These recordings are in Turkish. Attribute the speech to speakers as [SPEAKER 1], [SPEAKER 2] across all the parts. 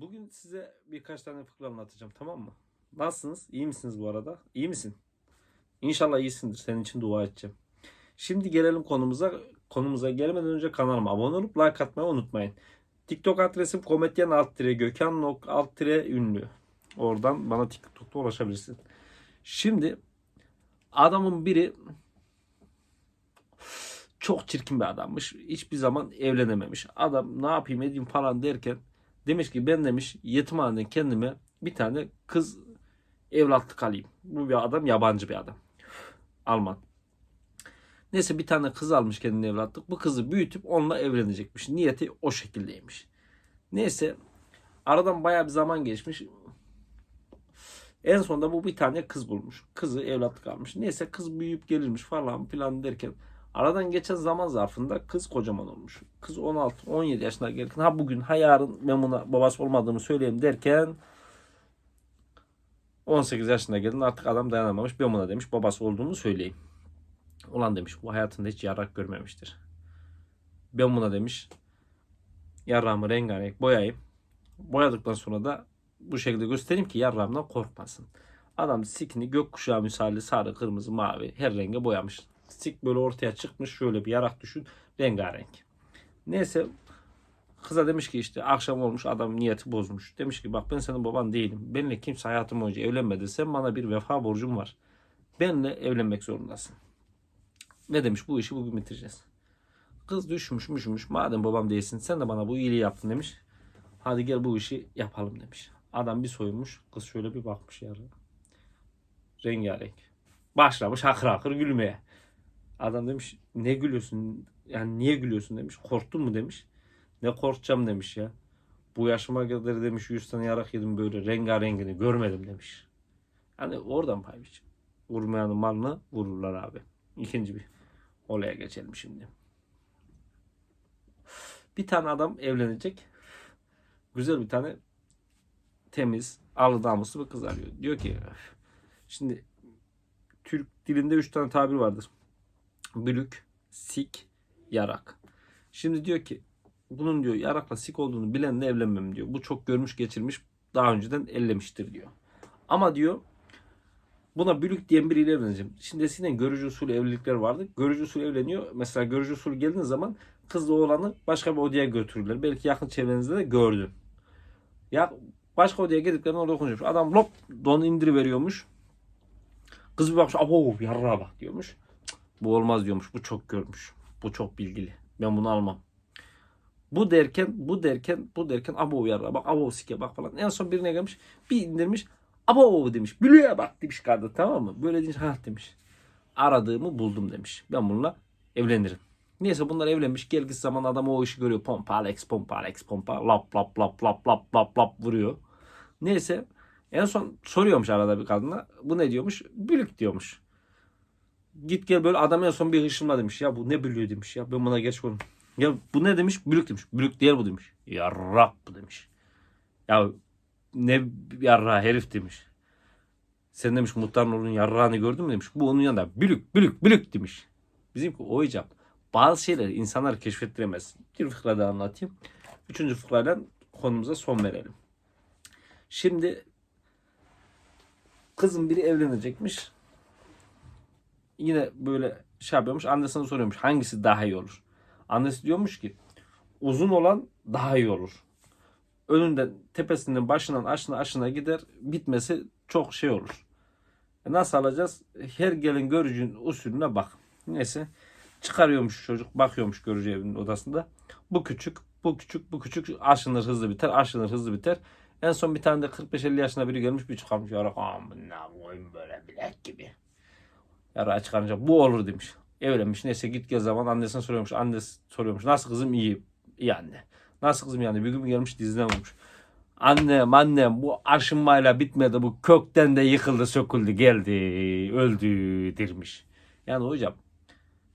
[SPEAKER 1] Bugün size birkaç tane fıkra anlatacağım tamam mı? Nasılsınız? İyi misiniz bu arada? İyi misin? İnşallah iyisindir. Senin için dua edeceğim. Şimdi gelelim konumuza. Konumuza gelmeden önce kanalıma abone olup like atmayı unutmayın. TikTok adresim komedyen alt tire gökhan nok alt tire ünlü. Oradan bana TikTok'ta ulaşabilirsin. Şimdi adamın biri çok çirkin bir adammış. Hiçbir zaman evlenememiş. Adam ne yapayım edeyim falan derken demiş ki ben demiş yetimhaneden kendime bir tane kız evlatlık alayım. Bu bir adam yabancı bir adam. Alman. Neyse bir tane kız almış kendine evlatlık. Bu kızı büyütüp onunla evlenecekmiş. Niyeti o şekildeymiş. Neyse aradan bayağı bir zaman geçmiş. En sonunda bu bir tane kız bulmuş. Kızı evlatlık almış. Neyse kız büyüyüp gelirmiş falan filan derken aradan geçen zaman zarfında kız kocaman olmuş. Kız 16-17 yaşına gelirken ha bugün ha yarın ben buna babası olmadığımı söyleyeyim derken 18 yaşına gelin artık adam dayanamamış. Ben buna demiş babası olduğumu söyleyeyim. Ulan demiş bu hayatında hiç yarak görmemiştir. Ben buna demiş yarrağımı rengarenk boyayayım. Boyadıktan sonra da bu şekilde göstereyim ki yarrağımdan korkmasın. Adam sikini gökkuşağı misali sarı, kırmızı, mavi her renge boyamış. Sik böyle ortaya çıkmış şöyle bir yarak düşün rengarenk. Neyse kıza demiş ki işte akşam olmuş adam niyeti bozmuş. Demiş ki bak ben senin baban değilim. Benimle kimse hayatım boyunca evlenmedi. Sen bana bir vefa borcum var. Benimle evlenmek zorundasın. Ve demiş bu işi bugün bitireceğiz. Kız düşmüş müşmüş. Madem babam değilsin sen de bana bu iyiliği yaptın demiş. Hadi gel bu işi yapalım demiş. Adam bir soyunmuş. Kız şöyle bir bakmış yarı. Rengarenk. Başlamış hakır hakır gülmeye. Adam demiş ne gülüyorsun? Yani niye gülüyorsun demiş. Korktun mu demiş. Ne korkacağım demiş ya. Bu yaşıma kadar demiş 100 tane yarak yedim böyle rengarengini görmedim demiş. Hani oradan pay biçim. Vurmayanın malını vururlar abi. İkinci bir olaya geçelim şimdi. Bir tane adam evlenecek. Güzel bir tane temiz, alı namuslu bir kız arıyor. Diyor ki şimdi Türk dilinde üç tane tabir vardır. Bülük, sik, yarak. Şimdi diyor ki bunun diyor yarakla sik olduğunu bilenle evlenmem diyor. Bu çok görmüş geçirmiş daha önceden ellemiştir diyor. Ama diyor buna bülük diyen biriyle evleneceğim. Şimdi eskiden görücü usulü evlilikler vardı. Görücü usulü evleniyor. Mesela görücü usulü geldiği zaman kızla oğlanı başka bir odaya götürürler. Belki yakın çevrenizde de gördün. Ya başka odaya girdiklerinde orada konuşmuş. Adam lop don indiri veriyormuş. Kız bir bakmış abo yarrağa bak diyormuş. Bu olmaz diyormuş. Bu çok görmüş. Bu çok bilgili. Ben bunu almam. Bu derken, bu derken, bu derken abo yarrağa bak, abo sike bak falan. En son birine gelmiş, bir indirmiş. Abo demiş. Bülüye bak demiş kadın tamam mı? Böyle deyince ha demiş. Aradığımı buldum demiş. Ben bununla evlenirim. Neyse bunlar evlenmiş. Gelgisi zaman adam o işi görüyor. Pompa Alex, pompa Alex, pompa. Lap lap lap lap lap lap lap vuruyor. Neyse en son soruyormuş arada bir kadına. Bu ne diyormuş? Bülük diyormuş. Git gel böyle adam en son bir hışımla demiş. Ya bu ne bülüğü demiş. Ya ben buna geç konum. Ya bu ne demiş? Bülük demiş. Bülük diğer bu demiş. Yarrak bu demiş. Ya ne yarra herif demiş. Sen demiş muhtarın oğlunun yarrağını gördün mü demiş. Bu onun yanında bülük bülük bülük demiş. Bizimki o icap. Bazı şeyleri insanlar keşfettiremez. Bir fıkra daha anlatayım. Üçüncü fıkrayla konumuza son verelim. Şimdi kızın biri evlenecekmiş. Yine böyle şey yapıyormuş. Annesine soruyormuş hangisi daha iyi olur. Annesi diyormuş ki uzun olan daha iyi olur. Önünden tepesinden başından aşına aşına gider bitmesi çok şey olur. E Nasıl alacağız? Her gelin görücünün usulüne bak. Neyse çıkarıyormuş çocuk bakıyormuş görücü evinin odasında. Bu küçük, bu küçük, bu küçük aşınır hızlı biter, aşınır hızlı biter. En son bir tane de 45-50 yaşında biri gelmiş bir çıkarmış. Yara amına koyayım böyle bilek gibi. Yara çıkarınca bu olur demiş. Evlenmiş neyse git gel zaman annesine soruyormuş. Annesi soruyormuş. Nasıl kızım iyi? İyi anne. Nasıl kızım yani? Bir gün gelmiş dizine vurmuş. Annem annem bu aşınmayla bitmedi. Bu kökten de yıkıldı söküldü geldi öldü dirmiş. Yani hocam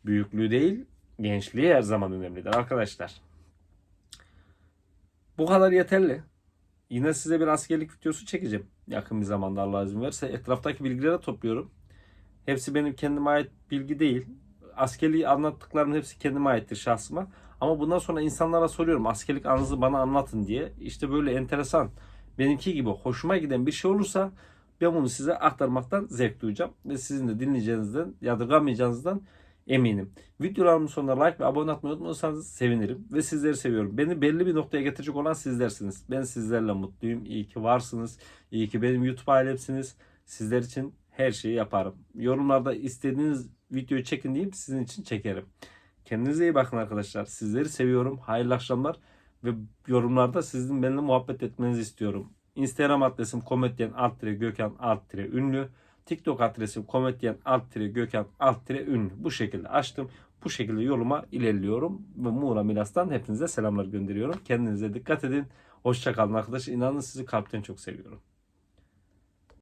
[SPEAKER 1] büyüklüğü değil gençliği her zaman önemlidir arkadaşlar. Bu kadar yeterli. Yine size bir askerlik videosu çekeceğim. Yakın bir zamanda Allah izin verirse. Etraftaki bilgileri topluyorum. Hepsi benim kendime ait bilgi değil. Askerliği anlattıklarım hepsi kendime aittir şahsıma. Ama bundan sonra insanlara soruyorum askerlik anınızı bana anlatın diye. İşte böyle enteresan benimki gibi hoşuma giden bir şey olursa ben bunu size aktarmaktan zevk duyacağım. Ve sizin de dinleyeceğinizden yadırgamayacağınızdan eminim. Videolarımın sonuna like ve abone olmayı unutmazsanız sevinirim. Ve sizleri seviyorum. Beni belli bir noktaya getirecek olan sizlersiniz. Ben sizlerle mutluyum. İyi ki varsınız. İyi ki benim YouTube ailemsiniz. Sizler için her şeyi yaparım. Yorumlarda istediğiniz videoyu çekin diyeyim sizin için çekerim. Kendinize iyi bakın arkadaşlar. Sizleri seviyorum. Hayırlı akşamlar. Ve yorumlarda sizin benimle muhabbet etmenizi istiyorum. Instagram adresim komedyen alt tire gökhan alt tire ünlü. TikTok adresim komedyen alt tire gökhan alt tire ünlü. Bu şekilde açtım. Bu şekilde yoluma ilerliyorum. Ve Muğla Milas'tan hepinize selamlar gönderiyorum. Kendinize dikkat edin. Hoşçakalın arkadaşlar. İnanın sizi kalpten çok seviyorum.